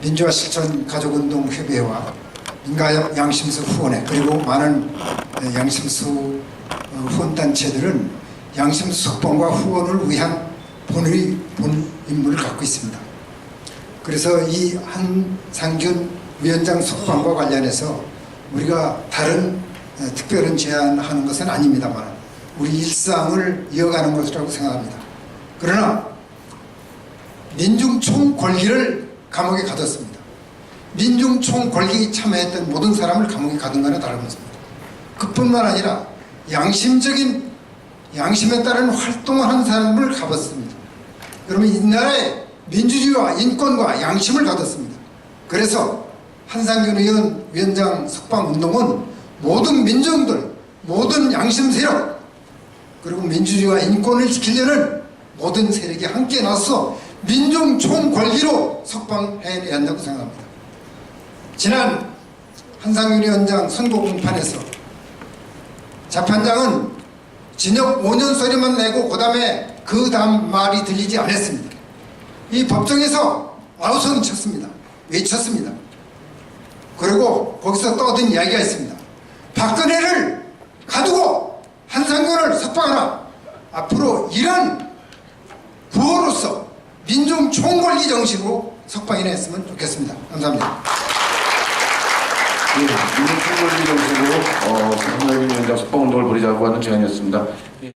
민주화 실천 가족운동 협의회와 민가 양심수 후원회 그리고 많은 에, 양심수 어, 후원 단체들은 양심수 석방과 후원을 위한 본의 본 임무를 갖고 있습니다. 그래서 이 한상균 위원장 석방과 관련해서 우리가 다른 에, 특별한 제안하는 것은 아닙니다만 우리 일상을 이어가는 것이라고 생각합니다. 그러나 민중 총궐기를 감옥에 가뒀습니다. 민중 총궐기 참여했던 모든 사람을 감옥에 가둔 것은 다름없습니다. 그뿐만 아니라 양심적인 양심에 따른 활동을 하는 사람을 가뒀습니다. 그러면 이 나라의 민주주의와 인권과 양심을 가뒀습니다. 그래서 한상균 의원 위원장 석방 운동은 모든 민중들, 모든 양심 세력, 그리고 민주주의와 인권을 지키려는 모든 세력이 함께 나서 민중 총궐기로 석방해내야 한다고 생각합니다. 지난 한상윤 위원장 선고 공판에서 재판장은 징역 5년 소리만 내고 그 다음에 그 다음 말이 들리지 않았습니다. 이 법정에서 아우성 쳤습니다. 외쳤습니다. 그리고 거기서 떠든 이야기가 있습니다. 박근혜를 가두고 한상균을 석방하라. 앞으로 이런 민중 총궐기 정신으로 석방해냈으면 좋겠습니다. 감사합니다. 예, 민주총궐기 정식으로 어, 한나균 위원장 석방운동을 벌이자고 하는 제안이었습니다. 예.